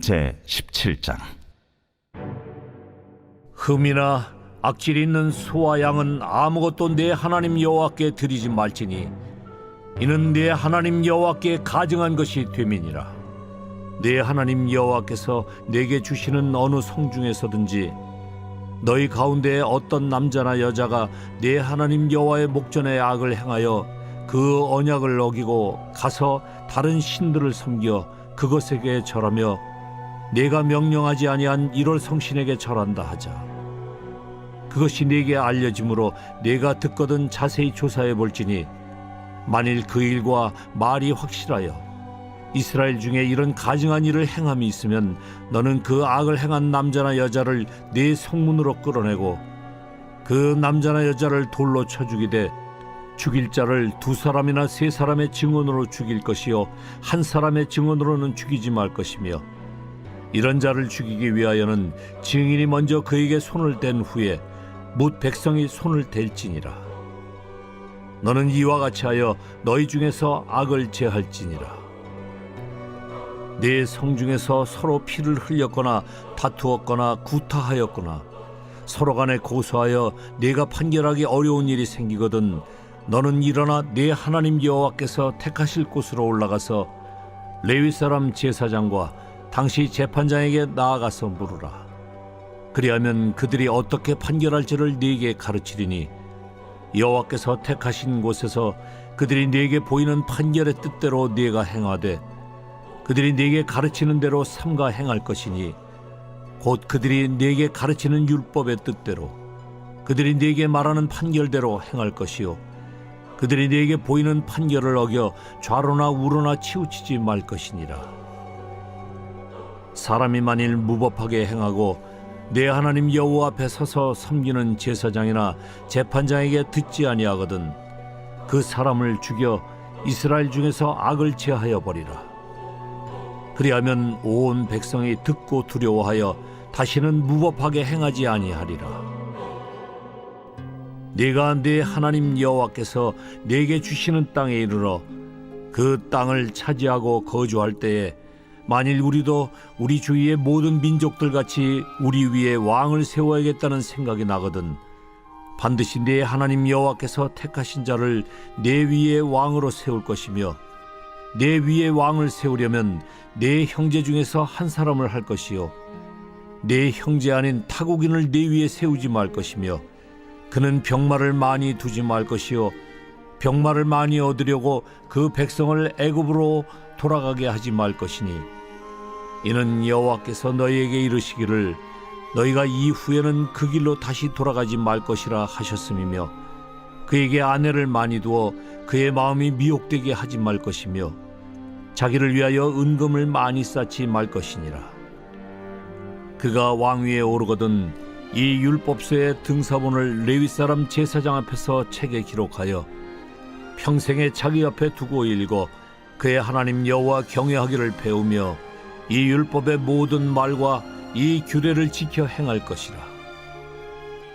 제 17장. 흠이나 악질 있는 소와 양은 아무것도 내 하나님 여호와께 드리지 말지니 이는 내 하나님 여호와께 가증한 것이 됨이니라. 내 하나님 여호와께서 내게 주시는 어느 성 중에서든지 너희 가운데 어떤 남자나 여자가 내 하나님 여호와의 목전에 악을 행하여 그 언약을 어기고 가서 다른 신들을 섬겨 그것에게 절하며 내가 명령하지 아니한 이럴 성신에게 절한다 하자. 그것이 네게 알려짐으로 내가 듣거든 자세히 조사해 볼지니 만일 그 일과 말이 확실하여 이스라엘 중에 이런 가증한 일을 행함이 있으면 너는 그 악을 행한 남자나 여자를 네 성문으로 끌어내고 그 남자나 여자를 돌로 쳐 죽이되 죽일 자를 두 사람이나 세 사람의 증언으로 죽일 것이요 한 사람의 증언으로는 죽이지 말 것이며 이런 자를 죽이기 위하여는 증인이 먼저 그에게 손을 댄 후에 묻 백성이 손을 댈지니라. 너는 이와 같이 하여 너희 중에서 악을 제할지니라. 내성 중에서 서로 피를 흘렸거나 다투었거나 구타하였거나 서로 간에 고소하여 내가 판결하기 어려운 일이 생기거든 너는 일어나 내 하나님 여호와께서 택하실 곳으로 올라가서 레위 사람 제사장과 당시 재판장에게 나아가서 물으라. 그리하면 그들이 어떻게 판결할지를 네게 가르치리니 여호와께서 택하신 곳에서 그들이 네게 보이는 판결의 뜻대로 네가 행하되 그들이 네게 가르치는 대로 삼가 행할 것이니 곧 그들이 네게 가르치는 율법의 뜻대로 그들이 네게 말하는 판결대로 행할 것이요 그들이 네게 보이는 판결을 어겨 좌로나 우로나 치우치지 말 것이니라 사람이 만일 무법하게 행하고 내 하나님 여호와 앞에 서서 섬기는 제사장이나 재판장에게 듣지 아니하거든 그 사람을 죽여 이스라엘 중에서 악을 제하여 버리라. 그리하면 온 백성이 듣고 두려워하여 다시는 무법하게 행하지 아니하리라. 네가 네 하나님 여호와께서 네게 주시는 땅에 이르러 그 땅을 차지하고 거주할 때에 만일 우리도 우리 주위의 모든 민족들 같이 우리 위에 왕을 세워야겠다는 생각이 나거든 반드시 네 하나님 여호와께서 택하신 자를 내 위에 왕으로 세울 것이며 내 위에 왕을 세우려면 내 형제 중에서 한 사람을 할 것이요 내 형제 아닌 타국인을 내 위에 세우지 말 것이며 그는 병마를 많이 두지 말 것이요 병마를 많이 얻으려고 그 백성을 애굽으로 돌아가게 하지 말 것이니 이는 여호와께서 너희에게 이르시기를 너희가 이후에는 그 길로 다시 돌아가지 말 것이라 하셨음이며 그에게 아내를 많이 두어 그의 마음이 미혹되게 하지 말 것이며 자기를 위하여 은금을 많이 쌓지 말 것이니라. 그가 왕위에 오르거든 이 율법서의 등사본을 레위 사람 제사장 앞에서 책에 기록하여 평생에 자기 앞에 두고 읽어 그의 하나님 여호와 경외하기를 배우며 이 율법의 모든 말과 이 규례를 지켜 행할 것이라.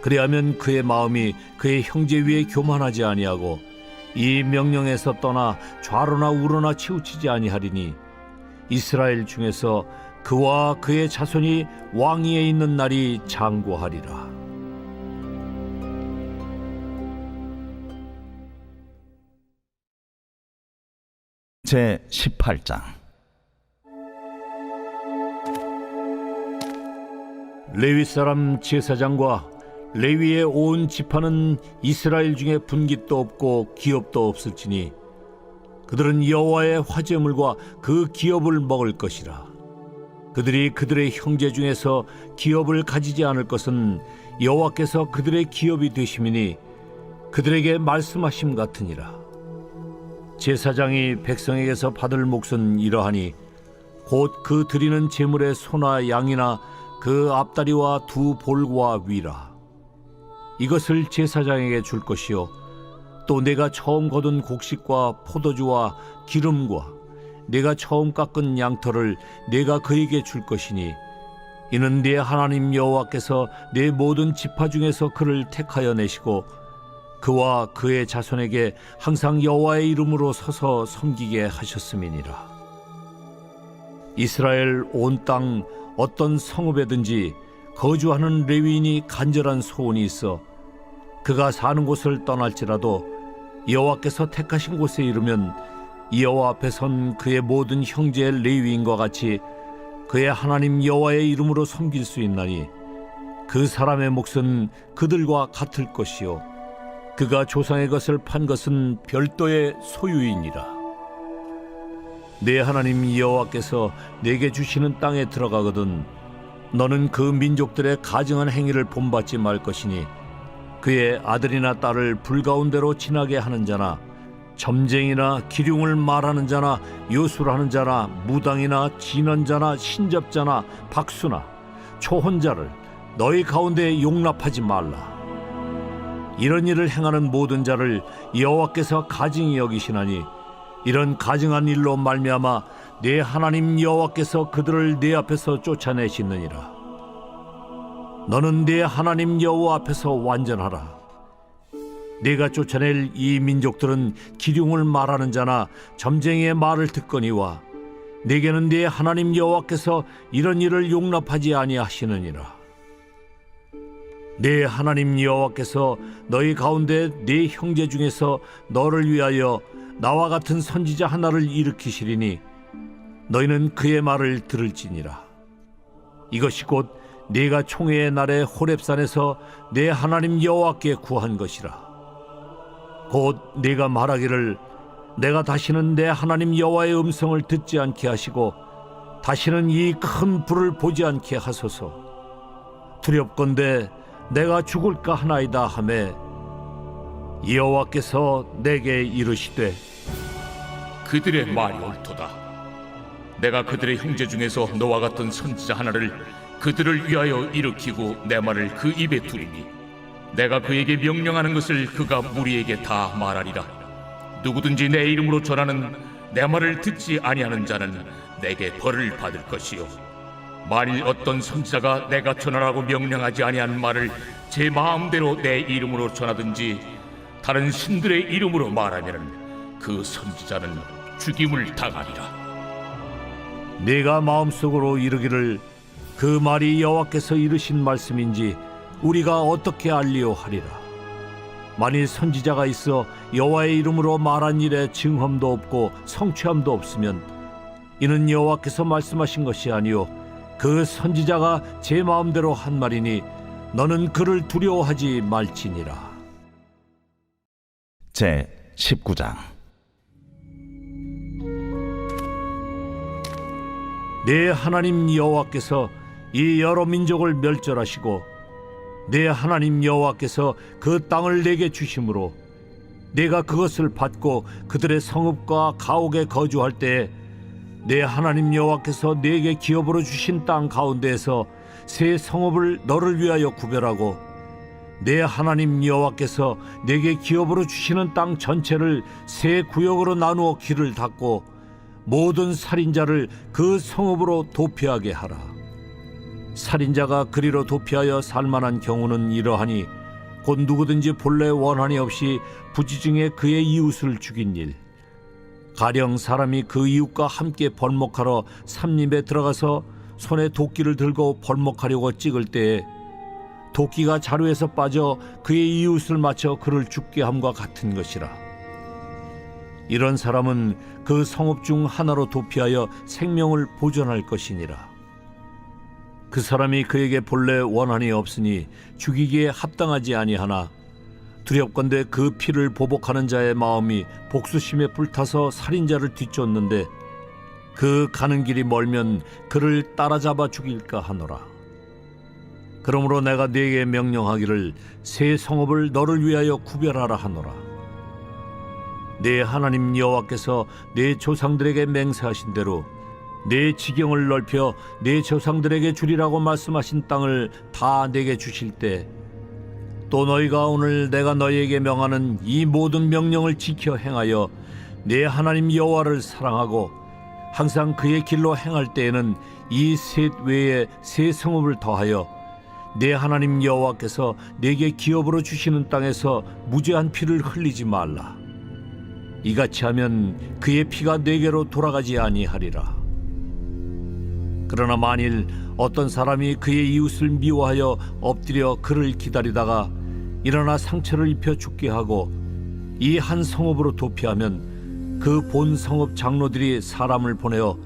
그리하면 그의 마음이 그의 형제 위에 교만하지 아니하고 이 명령에서 떠나 좌로나 우로나 치우치지 아니하리니 이스라엘 중에서 그와 그의 자손이 왕위에 있는 날이 장구하리라. 제 18장 레위 사람 제사장과 레위의 온 지파는 이스라엘 중에 분깃도 없고 기업도 없을지니 그들은 여호와의 화제물과 그 기업을 먹을 것이라. 그들이 그들의 형제 중에서 기업을 가지지 않을 것은 여호와께서 그들의 기업이 되심이니 그들에게 말씀하심 같으니라. 제사장이 백성에게서 받을 몫은 이러하니 곧 그 드리는 제물의 소나 양이나 그 앞다리와 두 볼과 위라. 이것을 제사장에게 줄 것이요. 또 내가 처음 거둔 곡식과 포도주와 기름과 내가 처음 깎은 양털을 내가 그에게 줄 것이니 이는 내 하나님 여호와께서 내 모든 지파 중에서 그를 택하여 내시고 그와 그의 자손에게 항상 여호와의 이름으로 서서 섬기게 하셨음이니라 이스라엘 온 땅 어떤 성읍에든지 거주하는 레위인이 간절한 소원이 있어 그가 사는 곳을 떠날지라도 여호와께서 택하신 곳에 이르면 여호와 앞에 선 그의 모든 형제 레위인과 같이 그의 하나님 여호와의 이름으로 섬길 수 있나니 그 사람의 몫은 그들과 같을 것이요 그가 조상의 것을 판 것은 별도의 소유이니라 내 하나님 여호와께서 내게 주시는 땅에 들어가거든 너는 그 민족들의 가증한 행위를 본받지 말 것이니 그의 아들이나 딸을 불가운데로 지나게 하는 자나 점쟁이나 기륭을 말하는 자나 요술하는 자나 무당이나 진언 자나 신접자나 박수나 초혼자를 너희 가운데 용납하지 말라. 이런 일을 행하는 모든 자를 여호와께서 가증히 여기시나니 이런 가증한 일로 말미암아 내 하나님 여호와께서 그들을 내 앞에서 쫓아내시느니라. 너는 내 하나님 여호와 앞에서 완전하라. 네가 쫓아낼 이 민족들은 기륭을 말하는 자나 점쟁이의 말을 듣거니와 내게는 네 하나님 여호와께서 이런 일을 용납하지 아니하시느니라. 내 하나님 여호와께서 너희 가운데 네 형제 중에서 너를 위하여 나와 같은 선지자 하나를 일으키시리니 너희는 그의 말을 들을지니라. 이것이 곧 네가 총회의 날에 호렙산에서 내 하나님 여호와께 구한 것이라. 곧 네가 말하기를 내가 다시는 내 하나님 여호와의 음성을 듣지 않게 하시고 다시는 이 큰 불을 보지 않게 하소서. 두렵건대 내가 죽을까 하나이다 하매 여호와께서 내게 이르시되 그들의 말이 옳도다. 내가 그들의 형제 중에서 너와 같은 선지자 하나를 그들을 위하여 일으키고 내 말을 그 입에 두리니 내가 그에게 명령하는 것을 그가 무리에게 다 말하리라. 누구든지 내 이름으로 전하는 내 말을 듣지 아니하는 자는 내게 벌을 받을 것이요. 만일 어떤 선지자가 내가 전하라고 명령하지 아니한 말을 제 마음대로 내 이름으로 전하든지 다른 신들의 이름으로 말하면은 그 선지자는 죽임을 당하리라. 네가 마음속으로 이르기를 그 말이 여호와께서 이르신 말씀인지 우리가 어떻게 알리오 하리라. 만일 선지자가 있어 여호와의 이름으로 말한 일에 증험도 없고 성취함도 없으면 이는 여호와께서 말씀하신 것이 아니요 그 선지자가 제 마음대로 한 말이니 너는 그를 두려워하지 말지니라 제 19장. 내 하나님 여호와께서 이 여러 민족을 멸절하시고 내 하나님 여호와께서 그 땅을 내게 주심으로 내가 그것을 받고 그들의 성읍과 가옥에 거주할 때에 내 하나님 여호와께서 내게 기업으로 주신 땅 가운데에서 새 성읍을 너를 위하여 구별하고 내 하나님 여호와께서 내게 기업으로 주시는 땅 전체를 세 구역으로 나누어 길을 닫고 모든 살인자를 그 성읍으로 도피하게 하라. 살인자가 그리로 도피하여 살만한 경우는 이러하니 곧 누구든지 본래 원한이 없이 부지중에 그의 이웃을 죽인 일. 가령 사람이 그 이웃과 함께 벌목하러 삼림에 들어가서 손에 도끼를 들고 벌목하려고 찍을 때에 도끼가 자루에서 빠져 그의 이웃을 맞춰 그를 죽게 함과 같은 것이라. 이런 사람은 그 성읍 중 하나로 도피하여 생명을 보존할 것이니라. 그 사람이 그에게 본래 원한이 없으니 죽이기에 합당하지 아니하나 두렵건대 그 피를 보복하는 자의 마음이 복수심에 불타서 살인자를 뒤쫓는데 그 가는 길이 멀면 그를 따라잡아 죽일까 하노라. 그러므로 내가 네게 명령하기를 새 성읍을 너를 위하여 구별하라 하노라. 내 하나님 여호와께서 내 조상들에게 맹세하신 대로 내 지경을 넓혀 내 조상들에게 주리라고 말씀하신 땅을 다 내게 주실 때 또 너희가 오늘 내가 너희에게 명하는 이 모든 명령을 지켜 행하여 내 하나님 여호와를 사랑하고 항상 그의 길로 행할 때에는 이 셋 외에 새 성읍을 더하여 내 하나님 여호와께서 내게 기업으로 주시는 땅에서 무죄한 피를 흘리지 말라. 이같이 하면 그의 피가 내게로 돌아가지 아니하리라. 그러나 만일 어떤 사람이 그의 이웃을 미워하여 엎드려 그를 기다리다가 일어나 상처를 입혀 죽게 하고 이 한 성읍으로 도피하면 그 본 성읍 장로들이 사람을 보내어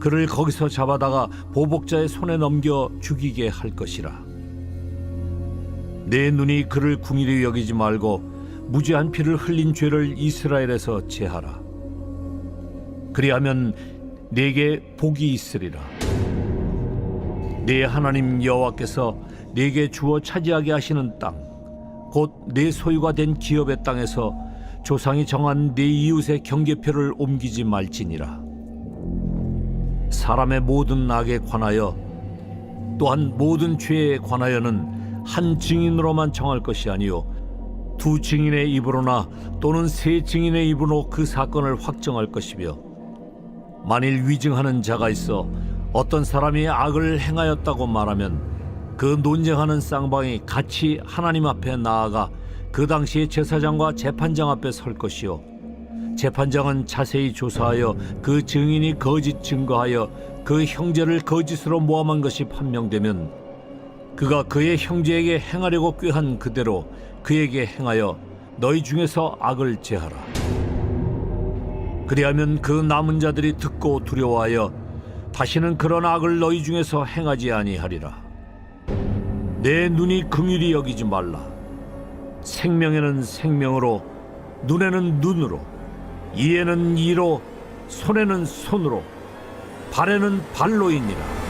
그를 거기서 잡아다가 보복자의 손에 넘겨 죽이게 할 것이라. 내 눈이 그를 궁일히 여기지 말고 무지한 피를 흘린 죄를 이스라엘에서 제하라. 그리하면 내게 복이 있으리라. 네 하나님 여호와께서 네게 주어 차지하게 하시는 땅, 곧 내 소유가 된 기업의 땅에서 조상이 정한 네 이웃의 경계표를 옮기지 말지니라. 사람의 모든 악에 관하여 또한 모든 죄에 관하여는 한 증인으로만 정할 것이 아니요 두 증인의 입으로나 또는 세 증인의 입으로 그 사건을 확정할 것이며 만일 위증하는 자가 있어 어떤 사람이 악을 행하였다고 말하면 그 논쟁하는 쌍방이 같이 하나님 앞에 나아가 그 당시에 제사장과 재판장 앞에 설 것이요 재판장은 자세히 조사하여 그 증인이 거짓 증거하여 그 형제를 거짓으로 모함한 것이 판명되면 그가 그의 형제에게 행하려고 꾀한 그대로 그에게 행하여 너희 중에서 악을 제하라. 그리하면 그 남은 자들이 듣고 두려워하여 다시는 그런 악을 너희 중에서 행하지 아니하리라. 내 눈이 긍휼히 여기지 말라. 생명에는 생명으로, 눈에는 눈으로, 이에는 이로, 손에는 손으로, 발에는 발로이니라.